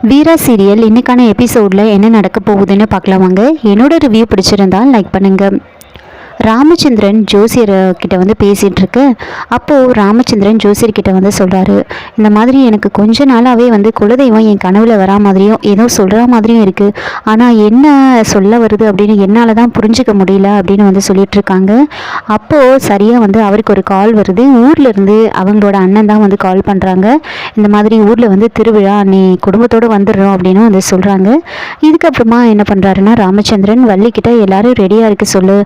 வீரா serial இன்னைக்கான எபிசோடில் என்ன நடக்க போகுதுன்னு பார்க்கலாம் வாங்க என்னோட ரிவ்யூ பிடிச்சிருந்தால் லைக் பண்ணுங்கள் ராமச்சந்திரன் ஜோசியர் கிட்ட வந்து பேசிகிட்டு இருக்கு அப்போது ராமச்சந்திரன் ஜோசியர் கிட்ட வந்து சொல்கிறாரு இந்த மாதிரி எனக்கு கொஞ்ச நாளாகவே வந்து குலதெய்வம் என் கனவில் வரா மாதிரியும் ஏதோ சொல்கிற மாதிரியும் இருக்குது ஆனால் என்ன சொல்ல வருது அப்படின்னு என்னால் தான் புரிஞ்சுக்க முடியல அப்படின்னு வந்து சொல்லிட்டு இருக்காங்க அப்போது சரியாக வந்து அவருக்கு ஒரு கால் வருது. ஊரில் இருந்து அவங்களோட அண்ணன் தான் வந்து கால் பண்ணுறாங்க இந்த மாதிரி ஊரில் வந்து திருவிழா நீ குடும்பத்தோடு வந்துடுறோம் அப்படின்னு வந்து சொல்கிறாங்க இதுக்கப்புறமா என்ன பண்ணுறாருன்னா ராமச்சந்திரன் வள்ளிக்கிட்ட எல்லாரும் ரெடியாக இருக்க சொல்லு.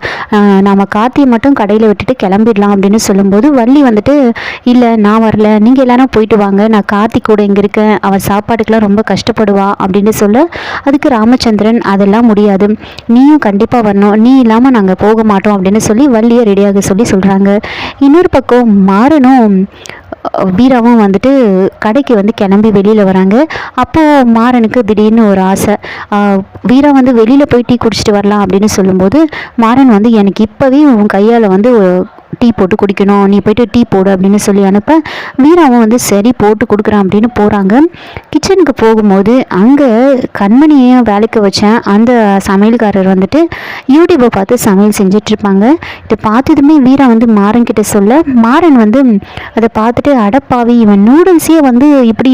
நாம் கார்த்தியை மட்டும் கடையில் விட்டுட்டு கிளம்பிடலாம் அப்படின்னு சொல்லும்போது வள்ளி வந்துட்டு இல்லை நான் வரல. நீங்கள் எல்லாரும் போயிட்டு வாங்க. நான் கார்த்தி கூட இங்கே இருக்கேன். அவள் சாப்பாட்டுக்கெலாம் ரொம்ப கஷ்டப்படுவா அப்படின்னு சொல்ல அதுக்கு ராமச்சந்திரன் அதெல்லாம் முடியாது. நீயும் கண்டிப்பாக வரணும். நீ இல்லாமல் நாங்கள் போக மாட்டோம் அப்படின்னு சொல்லி வள்ளியை ரெடியாக சொல்லி சொல்கிறாங்க இன்னொரு பக்கம் மாறனும் வீராவும் வந்துட்டு கடைக்கு வந்து கிளம்பி வெளியில் வராங்க. அப்போது மாறனுக்கு திடீர்னு ஒரு ஆசை. ஆஹ் வீரா வந்து வெளியில் போய் டீ குடிச்சிட்டு வரலாம் அப்படின்னு சொல்லும்போது மாறன் வந்து எனக்கு இப்போவே உன் கையால் வந்து டீ போட்டு குடிக்கணும் நீ போயிட்டு டீ போடு அப்படின்னு சொல்லி அனுப்ப. வீராவும் வந்து சரி போட்டு கொடுக்குறான் அப்படின்னு போகிறாங்க கிச்சனுக்கு போகும்போது அங்கே கண்மணியையும் வேலைக்கு வச்சேன். அந்த சமையல்காரர் வந்துட்டு யூடியூப்பை பார்த்து சமையல் செஞ்சிட்ருப்பாங்க இதை பார்த்ததுமே வீரா வந்து மாறன் கிட்ட சொல்ல மாறன் வந்து அதை பார்த்துட்டு அடப்பாவி இவன் நூடுல்ஸே வந்து இப்படி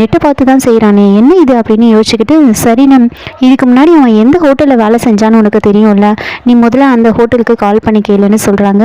நெட்டை பார்த்து தான் செய்கிறானே என்ன இது? அப்படின்னு யோசிச்சுக்கிட்டு சரி நம் இதுக்கு முன்னாடி அவன் எந்த ஹோட்டலில் வேலை செஞ்சான்னு உனக்கு தெரியும்ல. நீ முதல்ல அந்த ஹோட்டலுக்கு கால் பண்ணி கேளுன்னு சொல்கிறாங்க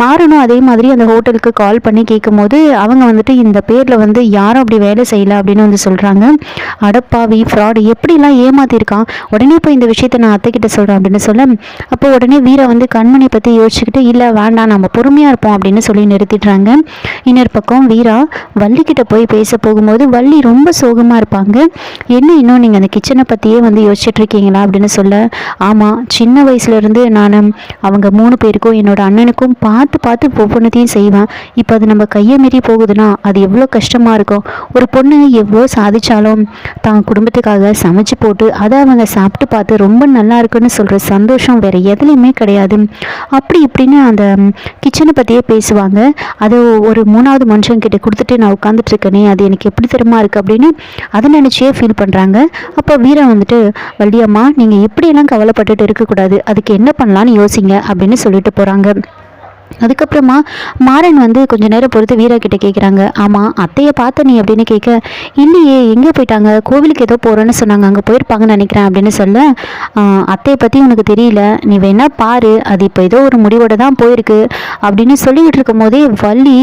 மாறணும் அதே மாதிரி அந்த ஹோட்டலுக்கு கால் பண்ணி கேட்கும்போது அவங்க வந்துட்டு இந்த பேரில் வந்து யாரும் அப்படி வேலை செய்யல அப்படின்னு வந்து சொல்கிறாங்க அடப்பாவி ஃப்ராடு எப்படிலாம் ஏமாத்திருக்கான்? உடனே போய் இந்த விஷயத்த நான் அத்தைக்கிட்ட சொல்கிறேன் அப்படின்னு சொல்ல அப்போ உடனே வீரை வந்து கண்மணி பற்றி யோசிச்சுக்கிட்டு இல்லை வேண்டாம் நம்ம பொறுமையாக இருப்போம் அப்படின்னு சொல்லி நிறுத்திடுறாங்க. இன்னொரு பக்கம் வீரா வள்ளிக்கிட்ட போய் பேச போகும்போது வள்ளி ரொம்ப சோகமாக இருப்பாங்க. என்ன இன்னும் நீங்கள் அந்த கிச்சனை பற்றியே வந்து யோசிச்சுட்டு இருக்கீங்களா? அப்படின்னு சொல்ல ஆமாம் சின்ன வயசுலேருந்து நான் அவங்க மூணு பேருக்கும் என்னோட அண்ணனுக்கும் பார்த்து பார்த்து ஒவ்வொன்றத்தையும் செய்வேன். இப்போ அது நம்ம கையை மீறி போகுதுன்னா அது எவ்வளோ கஷ்டமாக இருக்கும். ஒரு பொண்ணு எவ்வளோ சாதிச்சாலும் தான் குடும்பத்துக்காக சமைச்சு போட்டு அதை அவங்க சாப்பிட்டு பார்த்து ரொம்ப நல்லா இருக்குன்னு சொல்கிற சந்தோஷம் வேறு எதுலேயுமே கிடையாது. அப்படி இப்படின்னு அந்த கிச்சனை பற்றியே பேசுவாங்க. அது ஒரு மூணாவது மனுஷன் கிட்டே கொடுத்துட்டு நான் உட்காந்துட்ருக்கேனே அது எனக்கு எப்படி தெரியுமா இருக்குது அப்படின்னு அதை நினச்சியே ஃபீல் பண்ணுறாங்க அப்போ வீரா வந்துட்டு வள்ளியம்மா நீங்கள் எப்படியெல்லாம் கவலைப்பட்டுட்டு இருக்கக்கூடாது? அதுக்கு என்ன பண்ணலான்னு யோசிங்க அப்படின்னு சொல்லிட்டு போகிறாங்க அதுக்கப்புறமா மாறன் வந்து கொஞ்ச நேரம் பொறுத்து வீரா கிட்ட கேட்குறாங்க ஆமாம் அத்தையை பார்த்த நீ அப்படின்னு கேட்க இல்லையே எங்கே போயிட்டாங்க? கோவிலுக்கு ஏதோ போகிறேன்னு சொன்னாங்க அங்கே போயிருப்பாங்கன்னு நினைக்கிறேன் அப்படின்னு சொல்ல அத்தையை பற்றி உனக்கு தெரியல நீ வேணா பாரு அது இப்போ ஏதோ ஒரு முடிவோட தான் போயிருக்கு அப்படின்னு சொல்லிக்கிட்டு இருக்கும் போதே வள்ளி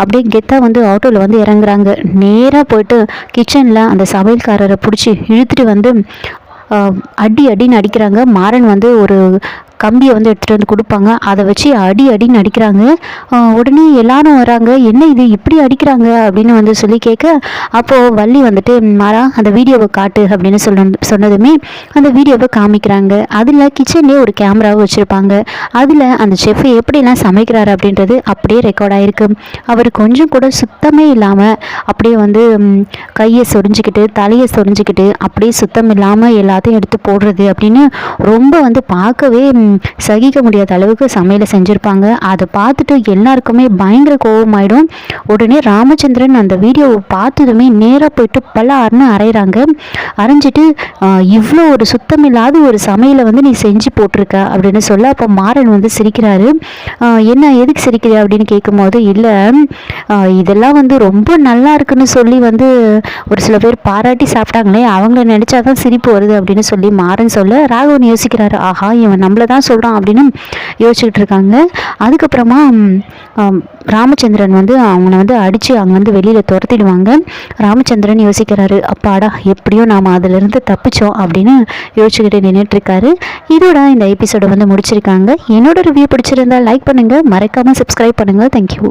அப்படியே கெத்தாக வந்து ஆட்டோவில் வந்து இறங்குறாங்க. நேராக போயிட்டு கிச்சனில் அந்த சமையல்காரரை பிடிச்சி இழுத்துட்டு வந்து அடி அடின்னு அடிக்கிறாங்க. மாறன் வந்து ஒரு கம்பியை வந்து எடுத்துகிட்டு வந்து கொடுப்பாங்க. அதை வச்சு அடி அடின்னு அடிக்கிறாங்க. உடனே எல்லாரும் வராங்க. என்ன இது? இப்படி அடிக்கிறாங்க? அப்படின்னு வந்து சொல்லி கேட்க அப்போது வள்ளி வந்துட்டு மாறா அந்த வீடியோவை காட்டு அப்படின்னு சொன்ன சொன்னதுமே அந்த வீடியோவை காமிக்கிறாங்க. அதில் கிச்சன்லேயே ஒரு கேமராவை வச்சுருப்பாங்க. அதில் அந்த செஃப் எப்படிலாம் சமைக்கிறாரு அப்படின்றது அப்படியே ரெக்கார்ட் ஆகிருக்கு அவர் கொஞ்சம் கூட சுத்தமே இல்லாமல் அப்படியே வந்து கையை சொரிஞ்சிக்கிட்டு தலையை சொரிஞ்சுக்கிட்டு அப்படியே சுத்தம் இல்லாமல் எல்லாத்தையும் எடுத்து போடுறது அப்படின்னு ரொம்ப வந்து பார்க்கவே சகிக்க முடியாத அளவுக்கு சமையலை செஞ்சுருப்பாங்க. அதை பார்த்துட்டு எல்லாருக்குமே பயங்கர கோபமாயிடும் உடனே ராமச்சந்திரன் அந்த வீடியோவை பார்த்ததுமே நேராக போயிட்டு பல்லாருன்னு அரைகிறாங்க அரைஞ்சிட்டு இவ்வளோ ஒரு சுத்தமில்லாத ஒரு சமையலை வந்து நீ செஞ்சு போட்டிருக்க அப்படின்னு சொல்ல அப்போ மாறன் வந்து சிரிக்கிறாரு. என்ன எதுக்கு சிரிக்கிற? அப்படின்னு கேட்கும்போது இல்லை இதெல்லாம் வந்து ரொம்ப நல்லா இருக்குன்னு சொல்லி வந்து ஒரு சில பேர் பாராட்டி சாப்பிட்டாங்களே அவங்கள நினச்சா தான் சிரிப்பு வருது அப்படின்னு சொல்லி மாறன் சொல்ல ராகவன் யோசிக்கிறாரு. ஆஹா இவன் நம்மள தான் சொல்கிறான் அப்படின்னு யோசிச்சுக்கிட்டு இருக்காங்க. அதுக்கப்புறமா ராமச்சந்திரன் வந்து அவங்கள வந்து அடித்து அங்கே வந்து வெளியில் துரத்திடுவாங்க. ராமச்சந்திரன் யோசிக்கிறாரு அப்பாடா எப்படியோ நாம் அதிலிருந்து தப்பிச்சோம் அப்படின்னு யோசிச்சுக்கிட்டு நின்றுட்டுருக்காரு இதோட இந்த எபிசோடை வந்து முடிச்சிருக்காங்க. என்னோட ரிவ்யூ பிடிச்சிருந்தா லைக் பண்ணுங்கள் மறக்காமல் சப்ஸ்கிரைப் பண்ணுங்கள் தேங்க்யூ